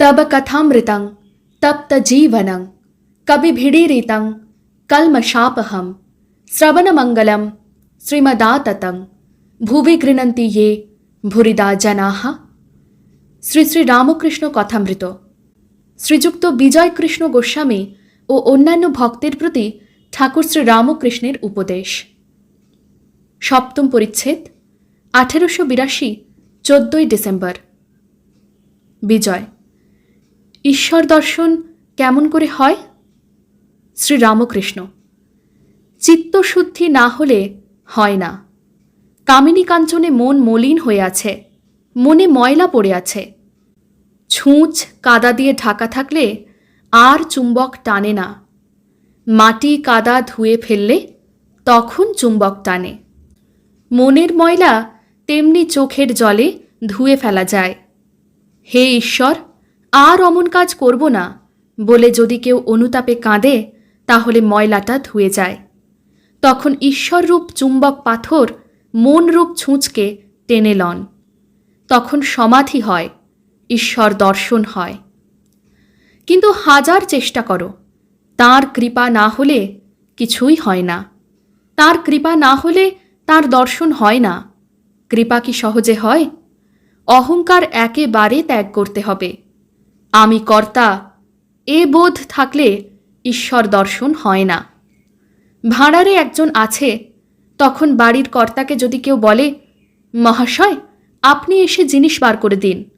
तब कथामृतं तप्तजीवनं कविभिडीरितं कल्मषापहं श्रवणमङ्गलं শ্রীমদাততং ভুবি গৃণন্তি ইয়ে ভুরিদা জানাহা শ্রী শ্রী রামকৃষ্ণ কথামৃত শ্রীযুক্ত বিজয় কৃষ্ণ গোস্বামী ও অন্যান্য ভক্তের প্রতি ঠাকুর শ্রী রামকৃষ্ণের উপদেশ সপ্তম পরিচ্ছেদ আঠেরোশো বিরাশি চোদ্দই ডিসেম্বর বিজয় ঈশ্বর দর্শন কেমন করে হয়? শ্রীরামকৃষ্ণ, চিত্তশুদ্ধি না হলে হয় না। কামিনী কাঞ্চনে মন মলিন হয়ে আছে, মনে ময়লা পড়ে আছে। ছুঁচ কাদা দিয়ে ঢাকা থাকলে আর চুম্বক টানে না। মাটি কাদা ধুয়ে ফেললে তখন চুম্বক টানে। মনের ময়লা তেমনি চোখের জলে ধুয়ে ফেলা যায়। হে ঈশ্বর আর অমন কাজ করব না বলে যদি কেউ অনুতাপে কাঁদে, তাহলে ময়লাটা ধুয়ে যায়। তখন ঈশ্বররূপ চুম্বক পাথর মনরূপ ছুঁচকে টেনে লন। তখন সমাধি হয়, ঈশ্বর দর্শন হয়। কিন্তু হাজার চেষ্টা করো, তার কৃপা না হলে কিছুই হয় না। তার কৃপা না হলে তার দর্শন হয় না। কৃপা কি সহজে হয়? অহংকার একেবারে ত্যাগ করতে হবে। আমি কর্তা, এ বোধ থাকলে ঈশ্বর দর্শন হয় না। ভাঁড়ারে একজন আছে, তখন বাড়ির কর্তাকে যদি কেউ বলে, মহাশয়, আপনি এসে জিনিস বার করে দিন।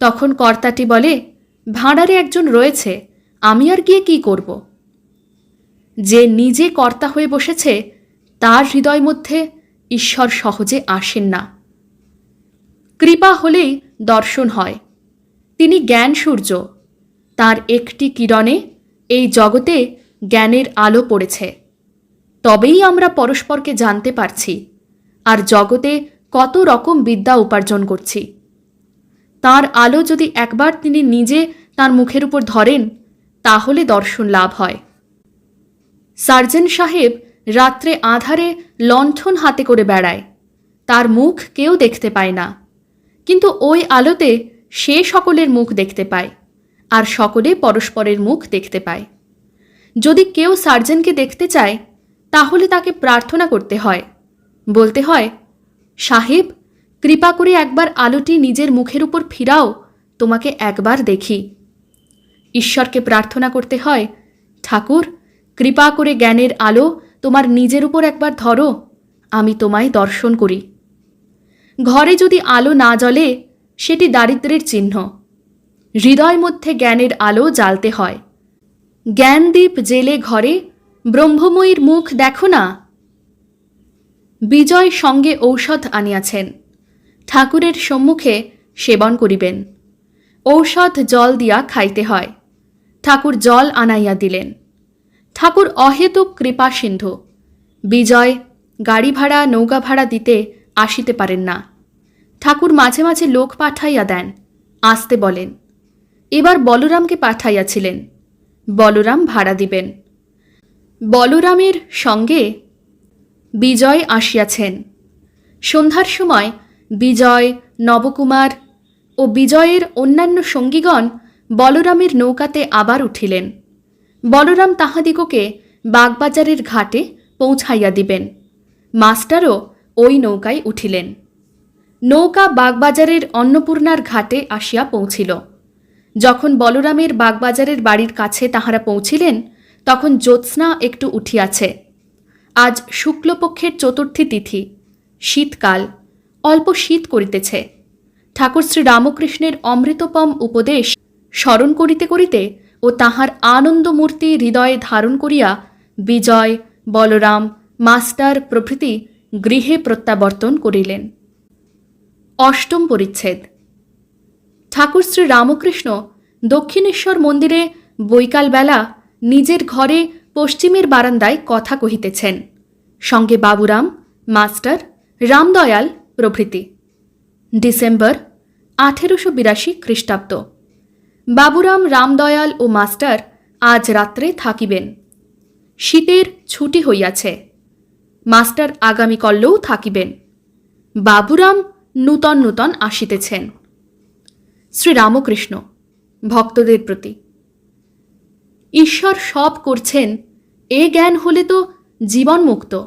তখন কর্তাটি বলে, ভাঁড়ারে একজন রয়েছে, আমি আর গিয়ে কি করব? যে নিজে কর্তা হয়ে বসেছে, তার হৃদয় মধ্যে ঈশ্বর সহজে আসেন না। কৃপা হলেই দর্শন হয়। তিনি জ্ঞান সূর্য। তার একটি কিরণে এই জগতে জ্ঞানের আলো পড়েছে। তবেই আমরা পরস্পরকে জানতে পারছি আর জগতে কত রকম বিদ্যা উপার্জন করছি। তার আলো যদি একবার তিনি নিজে তার মুখের উপর ধরেন, তাহলে দর্শন লাভ হয়। সার্জন সাহেব রাত্রে আধারে লণ্ঠন হাতে করে বেড়ায়। তার মুখ কেউ দেখতে পায় না। কিন্তু ওই আলোতে সে সকলের মুখ দেখতে পায়, আর সকলে পরস্পরের মুখ দেখতে পায়। যদি কেউ সার্জনকে দেখতে চায়, তাহলে তাকে প্রার্থনা করতে হয়। বলতে হয়, সাহেব, কৃপা করে একবার আলোটি নিজের মুখের উপর ফিরাও, তোমাকে একবার দেখি। ঈশ্বরকে প্রার্থনা করতে হয়, ঠাকুর, কৃপা করে জ্ঞানের আলো তোমার নিজের উপর একবার ধরো, আমি তোমায় দর্শন করি। ঘরে যদি আলো না জ্বলে সেটি দারিদ্রের চিহ্ন। হৃদয় মধ্যে জ্ঞানের আলো জ্বালতে হয়। জ্ঞানদীপ জেলে ঘরে, ব্রহ্মময়ীর মুখ দেখো না। বিজয় সঙ্গে ঔষধ আনিয়াছেন। ঠাকুরের সম্মুখে সেবন করিবেন। ঔষধ জল দিয়া খাইতে হয়। ঠাকুর জল আনাইয়া দিলেন। ঠাকুর অহেতুক কৃপা সিন্ধু। বিজয় গাড়ি ভাড়া, নৌকা ভাড়া দিতে আসিতে পারেন না। ঠাকুর মাঝে মাঝে লোক পাঠাইয়া দেন। আসতে বলেন, এবার বলরামকে পাঠাইয়াছিলেন। বলরাম ভাড়া দিবেন। বলরামের সঙ্গে বিজয় আসিয়াছেন। সন্ধ্যার সময় বিজয়, নবকুমার ও বিজয়ের অন্যান্য সঙ্গীগণ বলরামের নৌকাতে আবার উঠিলেন। বলরাম তাহাদিগকে বাগবাজারের ঘাটে পৌঁছাইয়া দিবেন। মাস্টারও ওই নৌকায় উঠিলেন। নৌকা বাগবাজারের অন্নপূর্ণার ঘাটে আসিয়া পৌঁছিল। যখন বলরামের বাগবাজারের বাড়ির কাছে তাহারা পৌঁছিলেন, তখন জ্যোৎস্না একটু উঠিয়াছে। আজ শুক্লপক্ষের চতুর্থী তিথি, শীতকাল, অল্প শীত করিতেছে। ঠাকুর শ্রী রামকৃষ্ণের অমৃতপম উপদেশ স্মরণ করিতে করিতে ও তাহার আনন্দমূর্তি হৃদয়ে ধারণ করিয়া বিজয়, বলরাম, মাস্টার প্রভৃতি গৃহে প্রত্যাবর্তন করিলেন। অষ্টম পরিচ্ছেদ। ঠাকুর শ্রী রামকৃষ্ণ দক্ষিণেশ্বর মন্দিরে বৈকালবেলা নিজের ঘরে পশ্চিমের বারান্দায় কথা কহিতেছেন। সঙ্গে বাবুরাম, মাস্টার, রামদয়াল প্রভৃতি। ডিসেম্বর আঠেরোশো বিরাশি খ্রিস্টাব্দ। বাবুরাম, রামদয়াল ও মাস্টার আজ রাত্রে থাকিবেন। শীতের ছুটি হইয়াছে। মাস্টার আগামীকল্যও থাকিবেন। বাবুরাম নূতন নূতন আসিতেছেন। শ্রীরামকৃষ্ণ, ভক্তদের প্রতি, ঈশ্বর সব করছেন, এ জ্ঞান হলে তো জীবনমুক্ত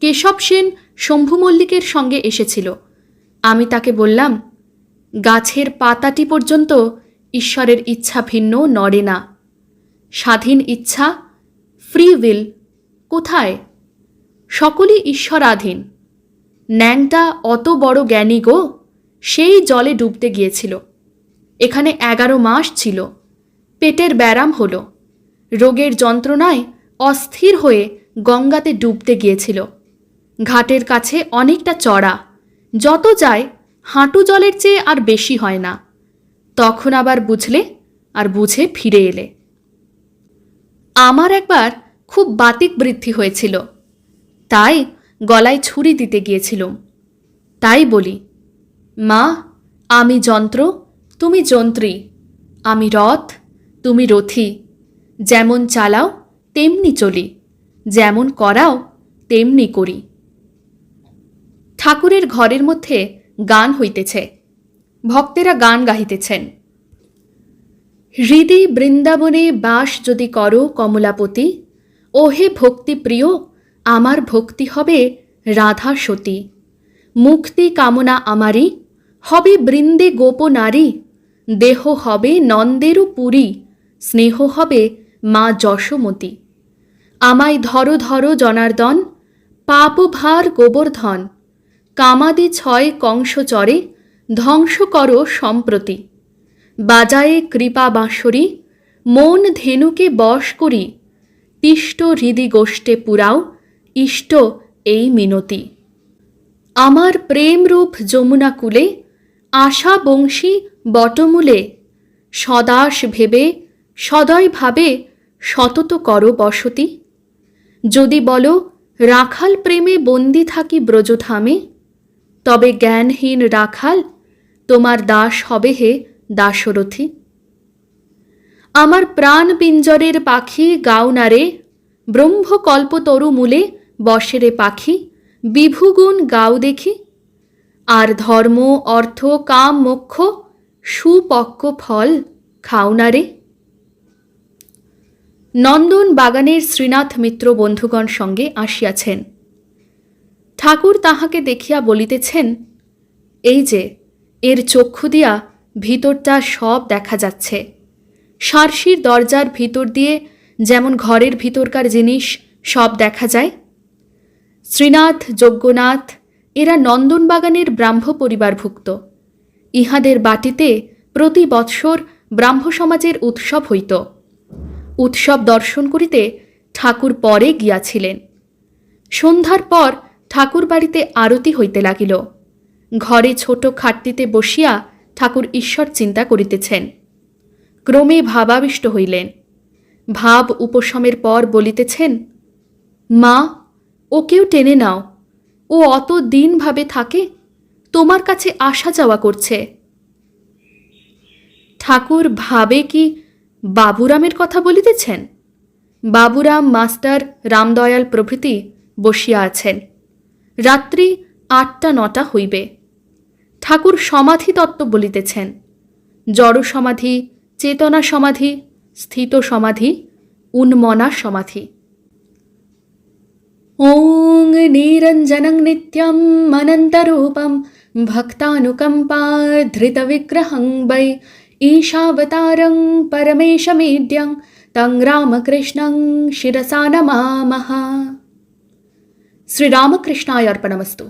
কেশব সেন শম্ভু মল্লিকের সঙ্গে এসেছিল। আমি তাকে বললাম, গাছের পাতাটি পর্যন্ত ঈশ্বরের ইচ্ছা ভিন্ন, নড়ে না। স্বাধীন ইচ্ছা ফ্রি উইল কোথায়? সকলই ঈশ্বরাধীন। ন্যাংটা অত বড় জ্ঞানী গো। সেই জলে ডুবতে গিয়েছিল। এখানে এগারো মাস ছিল। পেটের ব্যারাম হল। রোগের যন্ত্রণায় অস্থির হয়ে গঙ্গাতে ডুবতে গিয়েছিল। ঘাটের কাছে অনেকটা চড়া। যত যায়, হাঁটু জলের চেয়ে আর বেশি হয় না। তখন আবার বুঝলে আর বুঝে ফিরে এলে। আমার একবার খুব বাতিক বৃদ্ধি হয়েছিল। তাই গলায় ছুরি দিতে গিয়েছিলুম তাই বলি, মা, আমি যন্ত্র, তুমি যন্ত্রী, আমি রথ, তুমি রথী, যেমন চালাও, তেমনি চলি, যেমন করাও, তেমনি করি। ঠাকুরের ঘরের মধ্যে গান হইতেছে, ভক্তেরা গান গাহিতেছেন। হৃদি বৃন্দাবনে বাস যদি করো কমলাপতি, ওহে ভক্তি প্রিয় আমার ভক্তি হবে রাধা সতী। মুক্তি কামনা আমারই, হবে বৃন্দে গোপ নারী। দেহ হবে নন্দেরও পুরী, স্নেহ হবে মা যশোমতী। আমায় ধরো ধরো জনার্দন পাপভার গোবর্ধন কামাদি ছয় কংস চরে, ধ্বংস করো সম্প্রতি। বাজায়ে কৃপা বাঁশরি, মন ধেনুকে বশ করি। তিষ্ট হৃদি গোষ্ঠে পুরাও ইষ্ট এই মিনতি। আমার প্রেমরূপ যমুনা কূলে আশা বংশী বটমূলে, সদাস ভেবে, সদয় ভাবে সতত করো বসতি। যদি বলো, রাখাল প্রেমে বন্দি থাকি ব্রজধামে, তবে জ্ঞানহীন রাখাল তোমার দাস হবে হে দাসরথী। আমার প্রাণ পিঞ্জরের পাখি গাউনারে ব্রহ্মকল্পতরু মূলে বসেরে পাখি, বিভুগুণ গাও দেখি। আর ধর্ম, অর্থ, কাম, মোক্ষ, সুপক্ক ফল খাওনারে নন্দন বাগানের শ্রীনাথ মিত্র বন্ধুগণ সঙ্গে আসিয়াছেন। ঠাকুর তাহাকে দেখিয়া বলিতেছেন, এই যে, এর চক্ষু দিয়া ভিতরটা সব দেখা যাচ্ছে। সারসির দরজার ভিতর দিয়ে যেমন ঘরের ভিতরকার জিনিস সব দেখা যায় শ্রীনাথ, যজ্ঞনাথ, এরা নন্দনবাগানের ব্রাহ্ম পরিবারভুক্ত ইহাদের বাটিতে প্রতি বৎসর ব্রাহ্ম সমাজের উৎসব হইত। উৎসব দর্শন করিতে ঠাকুর পরে গিয়াছিলেন। সন্ধ্যার পর ঠাকুর বাড়িতে আরতি হইতে লাগিল। ঘরে ছোট খাটটিতে বসিয়া ঠাকুর ঈশ্বর চিন্তা করিতেছেন। ক্রমে ভাবাবিষ্ট হইলেন। ভাব উপশমের পর বলিতেছেন, মা ওকেও টেনে নাও। ও অত দিনভাবে থাকে, তোমার কাছে আসা যাওয়া করছে। ঠাকুর ভাবে কি বাবুরামের কথা বলিতেছেন? বাবুরাম মাস্টার রামদয়াল প্রভৃতি বসিয়া আছেন। রাত্রি আটটা নটা হইবে। ঠাকুর সমাধি তত্ত্ব বলিতেছেন। জড় সমাধি, চেতনা সমাধি, স্থিত সমাধি, উন্মনা সমাধি। ॐ निरञ्जनं नित्यम् अनन्तरूपं भक्तानुकम्पाधृतविग्रहं वै ईशावतारं परमेशमेड्यं तं रामकृष्णं शिरसा नमामः। श्रीरामकृष्णाय अर्पणमस्तु